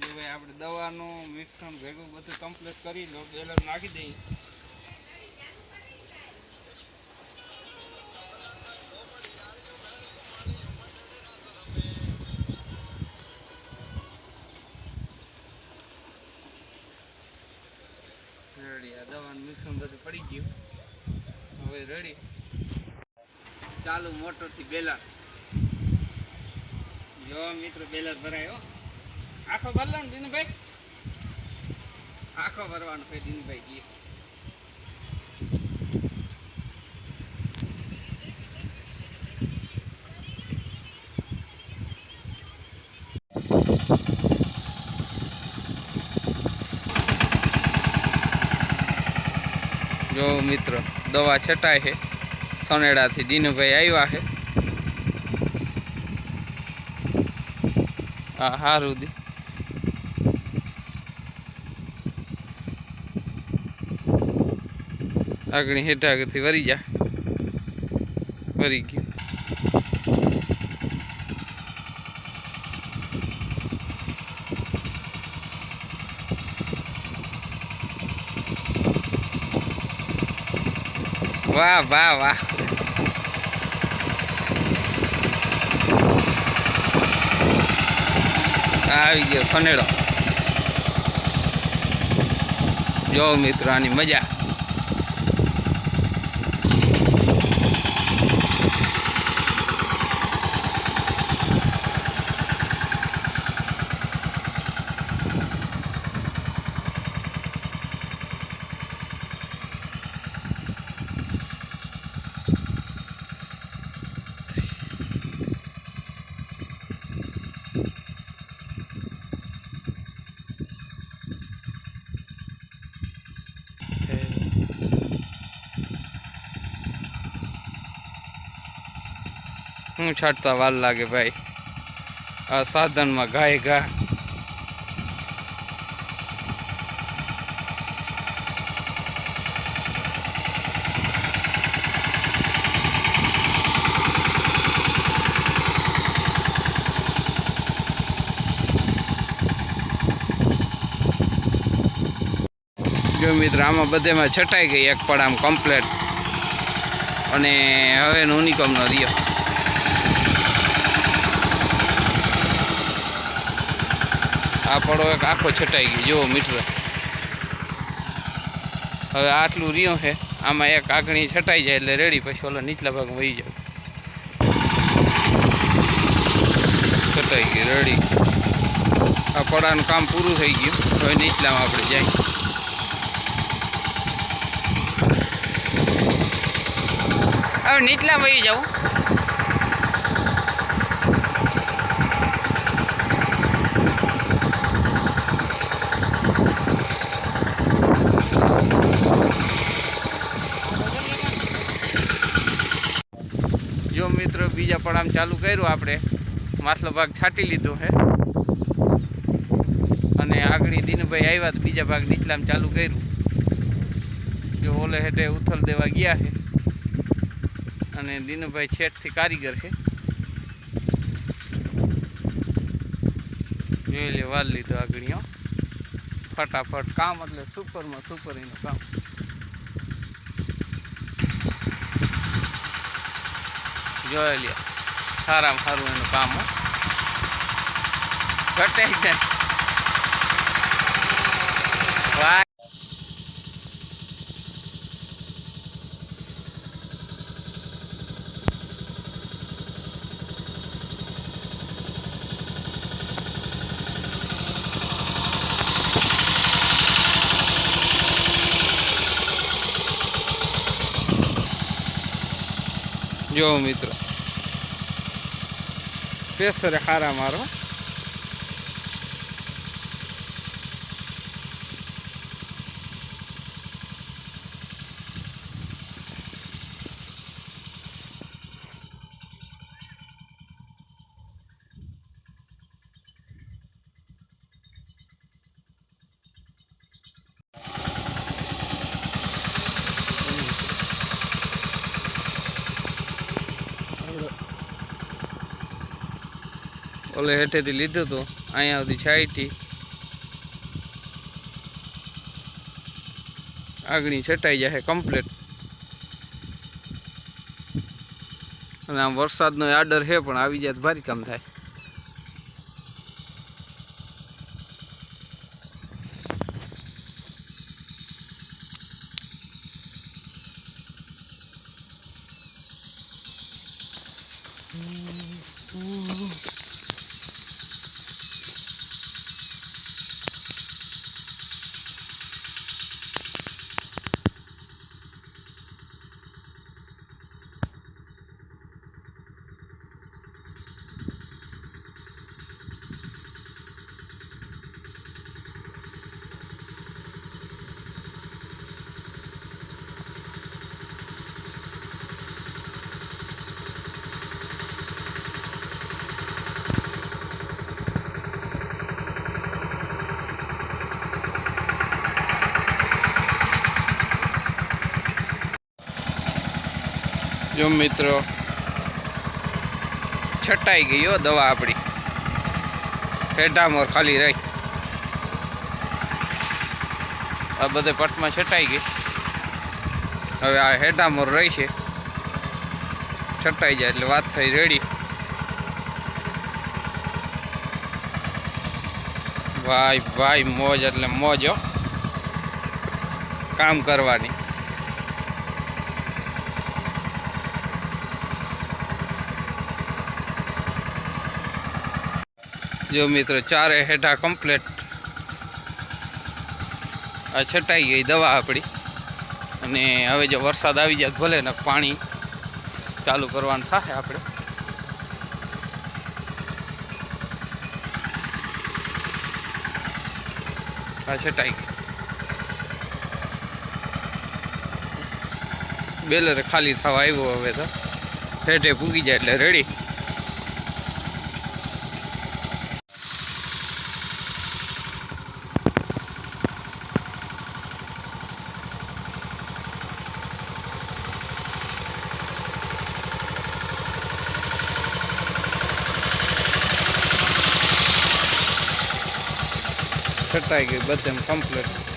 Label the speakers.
Speaker 1: જો ભાઈ આપણે દવાનું મિક્સણ ભેગું બધું કમ્પ્લીટ કરી લો, બેલર નાખી દઈએ. રેડી, આ દવાનું મિક્સણ બધું પડી ગયું. હવે રેડી. ચાલુ મોટરથી બેલર. જો મિત્રો બેલર ભરાય આખો ભરલો ને દિનુભાઈ. આખો ભરવાનો ભાઈ દિનુભાઈ જી જો મિત્રો, દવા છટાય છે. સનેડાથી દિનુભાઈ આવ્યા છે. હા હારું દી આગળ હેઠા આગળથી વરી જા. વરી ગયું. વાહ વાહ વાહ. આવી ગયો ફનેડો. જો મિત્રો, આની મજા. હું છાંટતા વાર લાગે ભાઈ. આ સાધનમાં ગાય ઘા. મિત્ર, આમાં બધેમાં છટાઈ ગઈ એક પડામ કમ્પ્લેટ અને હવે ઉનિકોમનો રહ્યો. આ પડો એક આખો છટાઈ ગયો. જુઓ મીઠો. હવે આટલું રહ્યું છે. આમાં એક આંગળી છટાઈ જાય એટલે રેડી પછી ઓલો નીચલા ભાગમાં વહી જાય. છટાઈ ગઈ રેડી આ પડાનું કામ પૂરું થઈ ગયું. હવે નીચલામાં આપણે જાય. હવે નીચલા વહી જાઉં જો બીજા પડામ ચાલુ કર્યું આપણે. માછલો ભાગ છાંટી લીધો છે. અને આગળ દિનભાઈ આવ્યા તો બીજા ભાગ નીચલામ ચાલુ કર્યું. જો ઓલે હેઠે ઉથલ દેવા ગયા છે. અને દિનુભાઈ છેટથી કારીગર છે. જોઈ લે વાર લીધો આગળીઓ ફટાફટ કામ એટલે સુપરમાં સુપર એનું કામ. જોઈ લે. સારામાં સારું એનું કામ ઘટે જો મિત્રો. પેસરે હારા. મારો ઓલે હેઠેથી લીધું હતું અહીંયા સુધી છાઈટી આગણી છટાઈ જશે કમ્પ્લીટ અને આમ વરસાદનો આડર છે પણ આવી જાય ભારી કામ થાય. Uhum. જો મિત્રો, છટાઈ ગઈ દવા આપણી. પેઢામોર ખાલી રહી. આ બધે પટમાં છટાઈ ગઈ. હવે આ હેડામોર રહી છે. છટાઈ જાય એટલે વાત થઈ રેડી. ભાઈ ભાઈ, મોજ એટલે મોજ કામ કરવાની. જો મિત્રો, ચારે હેઠા કમ્પ્લેટ આ છટાઈ ગઈ દવા આપણી. અને હવે જો વરસાદ આવી જાય ભલે ને પાણી ચાલુ કરવાનું થાય આપણે. આ છટાઈ ગઈ. બેલર ખાલી થવા આવ્યો હવે તો. હેઠે પૂગી જાય એટલે રેડી છટાઈ ગઈ બધે કમ્પ્લીટ